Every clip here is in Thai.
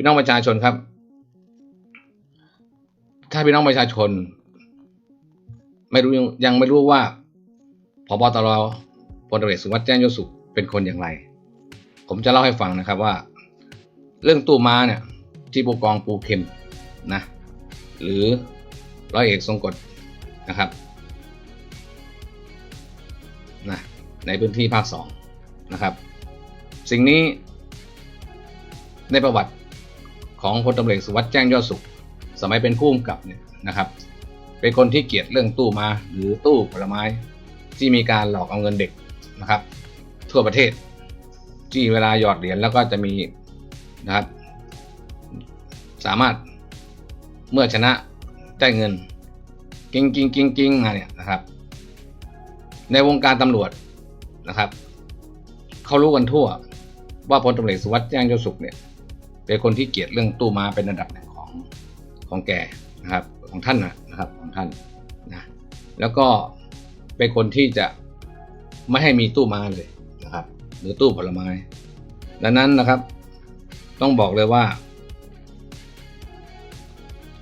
พี่น้องประชาชนครับ ถ้าพี่น้องประชาชน ไม่รู้ยังไม่รู้ว่าพบตรพลตรวจเอกสุวัสด์แจ้งยศสุขเป็นคนอย่างไร ผมจะเล่าให้ฟังนะครับว่า เรื่องตู้ม้าเนี่ยที่ผู้กองปูเข็มนะหรือร้อยเอกทรงกฎนะครับนะในพื้นที่ภาคสองนะครับ สิ่งนี้ในประวัติ ของพลตำรวจเอกสุวัสดิ์แจ้งยอดสุข สมัยเป็นผู้กำกับเนี่ยนะครับ เป็นคนที่เกลียดเรื่องตู้มาหรือตู้ผลไม้ ที่มีการหลอกเอาเงินเด็กนะครับ ทั่วประเทศ ที่เวลาหยอดเหรียญแล้วก็จะมีนะครับ สามารถเมื่อชนะได้เงินกิ้งกิ้งกิ้งกิ้งมาเนี่ยนะครับ ในวงการตำรวจนะครับเขารู้กันทั่วว่าพลตำรวจเอกสุวัสดิ์แจ้งยศสุขเนี่ย เป็นคนที่เกลียดเรื่องตู้ม้าเป็นระดับหนึ่งของของแกนะครับของท่านนะครับของท่านนะแล้วก็เป็นคนที่จะไม่ให้มีตู้ม้าเลยนะครับ หรือตู้ผลไม้ ดังนั้นนะครับ ต้องบอกเลยว่า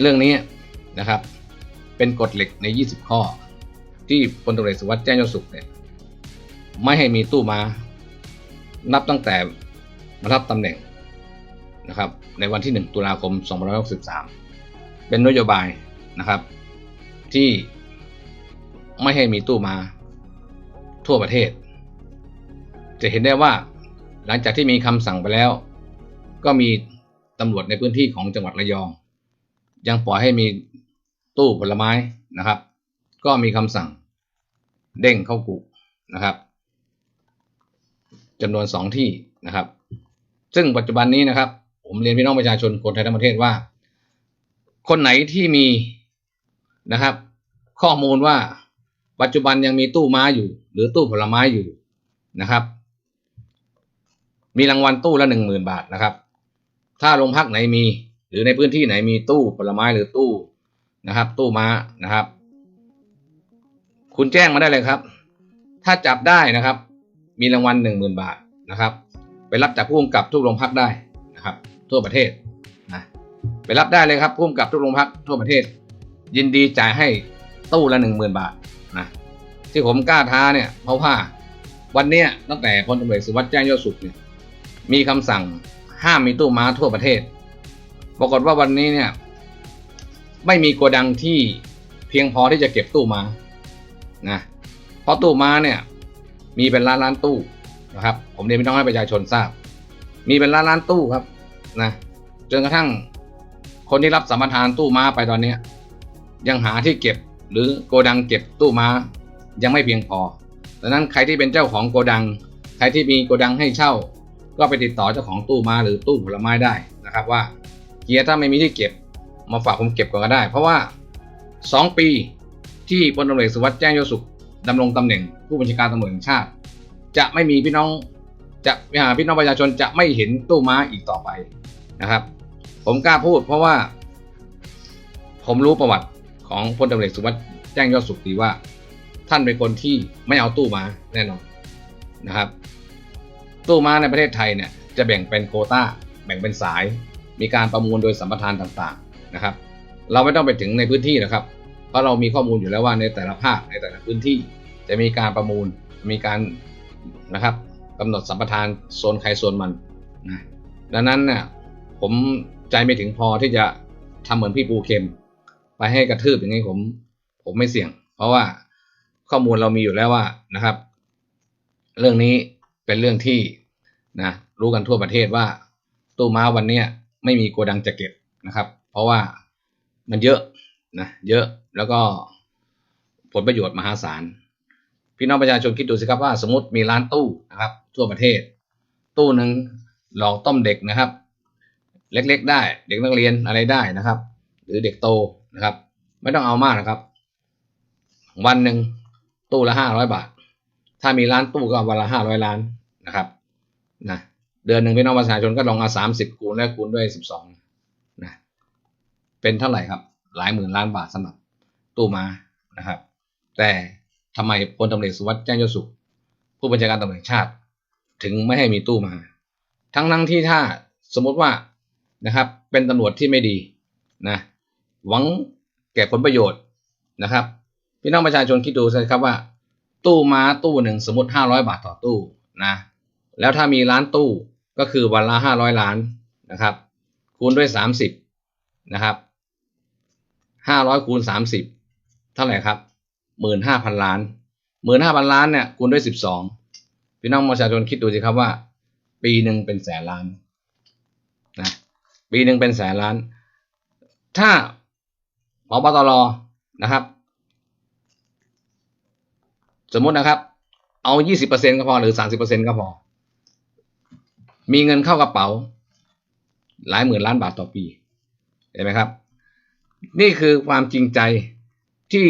เรื่องนี้นะครับ เป็นกฎเหล็กใน 20 ข้อ ที่พลตรวจเอกสุวัสด์แจ้งยศสุขเนี่ยไม่ให้มีตู้ม้า นับตั้งแต่มารับตำแหน่ง นะครับ ในวันที่ 1 ตุลาคม 2563 เป็นนโยบายนะครับ ที่ไม่ให้มีตู้มาทั่วประเทศ จะเห็นได้ว่าหลังจากที่มีคำสั่งไปแล้ว ก็มีตำรวจในพื้นที่ของจังหวัดระยอง ยังปล่อยให้มีตู้ผลไม้นะครับ ก็มีคำสั่งเด้งเข้ากุนะครับจำนวนสองที่นะครับ ซึ่งปัจจุบันนี้นะครับ ผมเรียนพี่น้องประชาชนคนไทยทั้งประเทศว่า คนไหนที่มีนะครับ ข้อมูลว่าปัจจุบันยังมีตู้ม้าอยู่ หรือตู้ผลไม้อยู่นะครับ มีรางวัลตู้ละหนึ่งหมื่นบาทนะครับ ถ้าโรงพักไหนมี หรือในพื้นที่ไหนมีตู้ผลไม้หรือตู้นะครับ ตู้ม้านะครับ คุณแจ้งมาได้เลยครับ ถ้าจับได้นะครับ มีรางวัลหนึ่งหมื่นบาทนะครับ ไปรับจากผู้กำกับทุกโรงพักได้นะครับ ทั่วประเทศนะไปรับได้เลยครับผู้กำกับทุกโรงพักทั่วประเทศ ยินดีจ่ายให้ตู้ละหนึ่งหมื่นบาทนะที่ผมกล้าท้าเนี่ย เพราะว่าวันเนี้ยตั้งแต่พลตำรวจสุวัสดิ์แจ้งยอดสุขเนี่ยมีคำสั่งห้ามมีตู้ม้าทั่วประเทศ ปรากฏว่าวันนี้เนี่ย ไม่มีโกดังที่เพียงพอที่จะเก็บตู้ม้านะเพราะตู้ม้าเนี่ย มีเป็นล้านล้านตู้นะครับ ผมเรียนพี่น้องให้ประชาชนทราบ มีเป็นล้านล้านตู้ครับ นะจนกระทั่งคนที่รับสัมปทานตู้ม้าไปตอนนี้ยังหาที่เก็บหรือโกดังเก็บตู้ม้ายังไม่เพียงพอดังนั้นใครที่เป็นเจ้าของโกดัง ใครที่มีโกดังให้เช่า ก็ไปติดต่อเจ้าของตู้ม้าหรือตู้ผลไม้ได้นะครับว่าเฮียถ้าไม่มีที่เก็บมาฝากผมเก็บก่อนก็ได้ เพราะว่าสองปีที่พลตำรวจเอกสุวัสดิ์แจ้งยศสุขดำรงตำแหน่งผู้บัญชาการตำรวจแห่งชาติ จะไม่มีพี่น้อง จะหาพี่น้องประชาชนจะไม่เห็นตู้ม้าอีกต่อไปนะครับ ผมกล้าพูดเพราะว่า ผมรู้ประวัติของพลตำรวจสุวัสดิ์แจ้งยอดสุขดีว่า ท่านเป็นคนที่ไม่เอาตู้ม้าแน่นอนนะครับ ตู้ม้าในประเทศไทยเนี่ยจะแบ่งเป็นโควต้า แบ่งเป็นสาย มีการประมูลโดยสัมปทานต่างๆนะครับ เราไม่ต้องไปถึงในพื้นที่นะครับ เพราะเรามีข้อมูลอยู่แล้วว่าในแต่ละภาคในแต่ละพื้นที่ จะมีการประมูลมีการนะครับ กำหนดสัมปทานโซนใครโซนมันนะดังนั้นเนี่ยผมใจไม่ถึงพอที่จะทำเหมือนพี่ปูเข็มไปให้กระทืบอย่างนี้ผม ผมไม่เสี่ยง เพราะว่าข้อมูลเรามีอยู่แล้วว่านะครับ เรื่องนี้เป็นเรื่องที่นะรู้กันทั่วประเทศว่า ตู้ม้าวันเนี้ยไม่มีโกดังจะเก็บนะครับ เพราะว่ามันเยอะนะเยอะแล้วก็ผลประโยชน์มหาศาล พี่น้องประชาชนคิดดูสิครับว่าสมมติมีร้านตู้นะครับทั่วประเทศ ตู้หนึ่งหลอกต้มเด็กนะครับ เล็กๆ ได้เด็กนักเรียนอะไรได้นะครับ หรือเด็กโตนะครับ ไม่ต้องเอามากนะครับ วันหนึ่งตู้ละห้าร้อยบาท ถ้ามีร้านตู้ก็วันละห้าร้อยล้านนะครับนะเดือนหนึ่งพี่น้องประชาชนก็ลองเอาสามสิบคูณแล้วคูณด้วยสิบสองนะเป็นเท่าไหร่ครับ หลายหมื่นล้านบาทสำหรับตู้มานะครับ แต่ ทำไมพลตำรวจสุวัสดิ์แจ้งยศสุข ผู้บัญชาการตำรวจชาติ ถึงไม่ให้มีตู้มา ทั้งทั้งที่ถ้าสมมติว่านะครับ เป็นตำรวจที่ไม่ดีนะหวังแก่ผลประโยชน์นะครับ พี่น้องประชาชนคิดดูสิครับว่า ตู้ม้าตู้หนึ่งสมมติห้าร้อยบาทต่อตู้นะแล้วถ้ามีร้านตู้ก็คือวันละห้าร้อยล้านนะครับ คูณด้วยสามสิบนะครับห้าร้อยคูณสามสิบเท่าไหร่ครับ หมื่นห้าพันล้านหมื่นห้าพันล้านเนี่ยคูณด้วยสิบสองพี่น้องประชาชนคิดดูสิครับว่า ปีหนึ่งเป็นแสนล้านนะปีหนึ่งเป็นแสนล้าน ถ้าพบตรนะครับ สมมตินะครับ เอายี่สิบเปอร์เซ็นก็พอหรือสามสิบเปอร์เซ็นก็พอ มีเงินเข้ากระเป๋า หลายหมื่นล้านบาทต่อปีเห็นไหมครับ นี่คือความจริงใจที่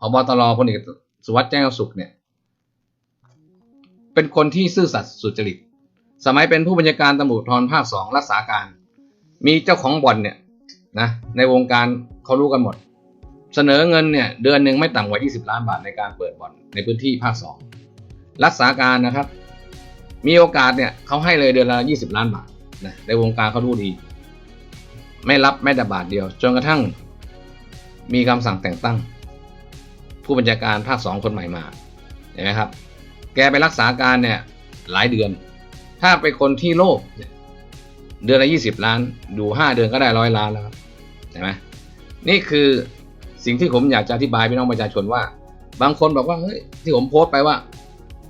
พบตรพลเอกสุวัสด์แจ้งสุขเนี่ย เป็นคนที่ซื่อสัตย์สุจริต สมัยเป็นผู้บัญชาการตำรวจทรภาคสองรักษาการ มีเจ้าของบ่อนเนี่ยนะในวงการเขารู้กันหมด เสนอเงินเนี่ยเดือนหนึ่งไม่ต่ำกว่า 20 ล้านบาทในการเปิดบ่อนในพื้นที่ภาคสองรักษาการนะครับ มีโอกาสเนี่ยเขาให้เลยเดือนละ 20 ล้านบาทนะในวงการเขารู้ดี ไม่รับแม้แต่บาทเดียว จนกระทั่งมีคำสั่งแต่งตั้ง ผู้บัญชาการภาคสองคนใหม่มาเห็นไหมครับ แกไปรักษาการเนี่ยหลายเดือน ถ้าเป็นคนที่โลภเดือนละยี่สิบล้าน ดูห้าเดือนก็ได้ร้อยล้านแล้วครับเห็นไหมนี่คือสิ่งที่ผมอยากจะอธิบายพี่น้องประชาชนว่า บางคนบอกว่าเฮ้ยที่ผมโพสต์ไปว่า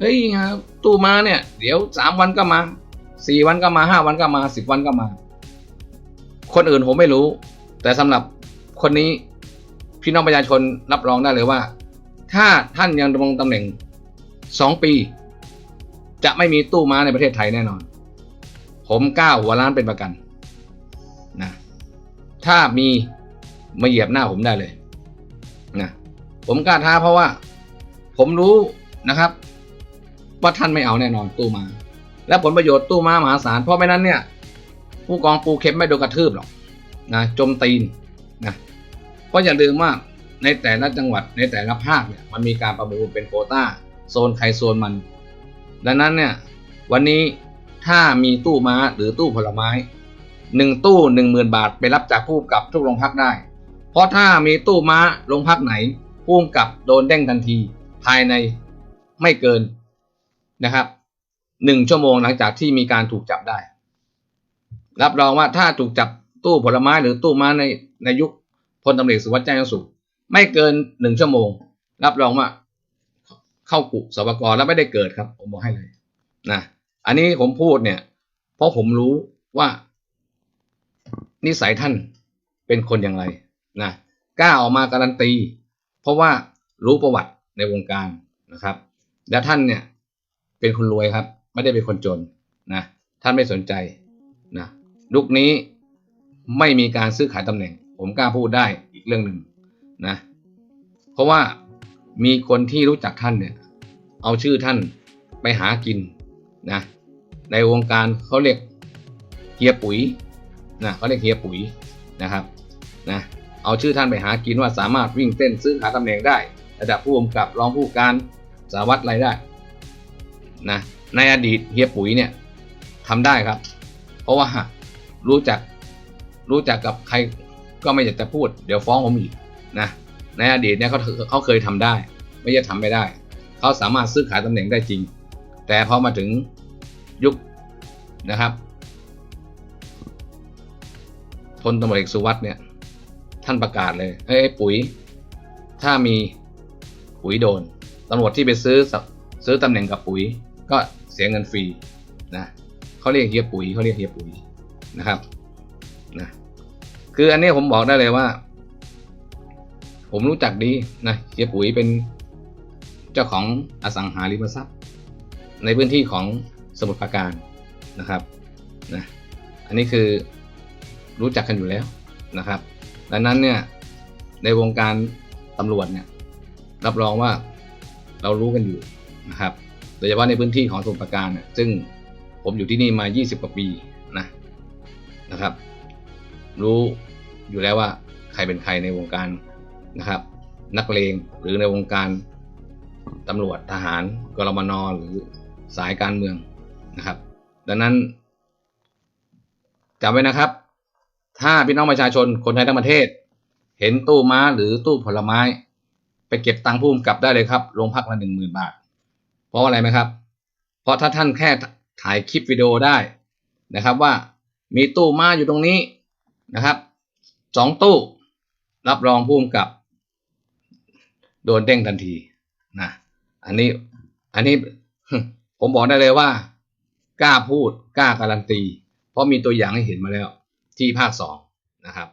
เฮ้ยครับตู้มาเนี่ย เดี๋ยวสามวันก็มาสี่วันก็มาห้าวันก็มาสิบวันก็มา คนอื่นผมไม่รู้ แต่สำหรับคนนี้พี่น้องประชาชนรับรองได้เลยว่า ถ้าท่านยังดำรงตำแหน่งสองปี จะไม่มีตู้ม้าในประเทศไทยแน่นอน ผมกล้าหัวล้านเป็นประกันนะถ้ามีมาเหยียบหน้าผมได้เลยนะผมกล้าท้าเพราะว่า ผมรู้นะครับ ว่าท่านไม่เอาแน่นอนตู้ม้าและผลประโยชน์ตู้ม้ามหาศาลเพราะไม่นั้นเนี่ย ผู้กองปูเข็มไม่โดนกระทืบหรอกนะจมตีนนะเพราะอย่าลืมว่า ในแต่ละจังหวัดในแต่ละภาคเนี่ยมันมีการประมูลเป็นโคต้าโซนใครโซนมัน ดังนั้นเนี่ยวันนี้ถ้ามีตู้ม้าหรือตู้ผลไม้หนึ่งตู้หนึ่งหมื่นบาทไปรับจากผู้กับทุกโรงพักได้ เพราะถ้ามีตู้ม้าโรงพักไหนผู้กับโดนเด้งทันที ภายในไม่เกินนะครับหนึ่งชั่วโมงหลังจากที่มีการถูกจับได้ รับรองว่าถ้าถูกจับตู้ผลไม้หรือตู้ม้าในในยุคพลตำรวจสุวัสดิ์แจ้งสุข ไม่เกินหนึ่งชั่วโมง รับรองว่าเข้ากุสวกรแล้วไม่ได้เกิดครับ ผมบอกให้เลยนะอันนี้ผมพูดเนี่ย เพราะผมรู้ว่า นิสัยท่านเป็นคนอย่างไรนะกล้าออกมาการันตี เพราะว่ารู้ประวัติในวงการนะครับ และท่านเนี่ยเป็นคนรวยครับ ไม่ได้เป็นคนจนนะท่านไม่สนใจนะลุกนี้ไม่มีการซื้อขายตำแหน่ง ผมกล้าพูดได้อีกเรื่องหนึ่ง นะ เพราะว่ามีคนที่รู้จักท่านเนี่ย เอาชื่อท่านไปหากินนะ ในวงการเขาเรียกเฮียปุ๋ยนะเขาเรียกเฮียปุ๋ยนะครับนะเอาชื่อท่านไปหากินว่าสามารถวิ่งเต้นซื้อหาตำแหน่งได้ ระดับผู้กำกับรองผู้การสารวัตรอะไรได้นะในอดีตเฮียปุ๋ยเนี่ยทำได้ครับ เพราะว่ารู้จักรู้จักกับใครก็ไม่อยากจะพูด เดี๋ยวฟ้องผมอีก นะในอดีตเนี่ยเขาเขาเคยทำได้ ไม่ใช่ทำไม่ได้ เขาสามารถซื้อขายตำแหน่งได้จริง แต่พอมาถึงยุคนะครับพลตำรวจเอกสุวัสด์เนี่ย ท่านประกาศเลยเฮ้ยปุ๋ย ถ้ามีปุ๋ยโดนตำรวจที่ไปซื้อซื้อตำแหน่งกับปุ๋ย ก็เสียเงินฟรีนะเขาเรียกเฮียปุ๋ยเขาเรียกเฮียปุ๋ยนะครับนะคืออันนี้ผมบอกได้เลยว่า ผมรู้จักดีนะเฮียปุ๋ยเป็นเจ้าของอสังหาริมทรัพย์ ในพื้นที่ของสมุทรปราการนะครับนะอันนี้คือรู้จักกันอยู่แล้วนะครับ ดังนั้นเนี่ยในวงการตำรวจเนี่ยรับรองว่าเรารู้กันอยู่นะครับโดยเฉพาะในพื้นที่ของสมุทรปราการเนี่ยซึ่งผมอยู่ที่นี่มา 20 กว่าปีนะนะครับ รู้อยู่แล้วว่าใครเป็นใครในวงการ นะครับ นักเลงหรือในวงการตำรวจทหารกรมนหรือสายการเมืองนะครับ ดังนั้นจำไว้นะครับ ถ้าพี่น้องประชาชนคนไทยทั้งประเทศ เห็นตู้ม้าหรือตู้ผลไม้ ไปเก็บตังค์ผู้กำกับได้เลยครับโรงพักละหนึ่งหมื่นบาท เพราะอะไรไหมครับ เพราะถ้าท่านแค่ถ่ายคลิปวิดีโอได้นะครับว่ามีตู้ม้าอยู่ตรงนี้นะครับสองตู้ รับรองผู้กำกับ โดนเด้งทันทีนะอันนี้อันนี้ผมบอกได้เลยว่า กล้าพูดกล้าการันตี เพราะมีตัวอย่างให้เห็นมาแล้วที่ภาคสองนะครับ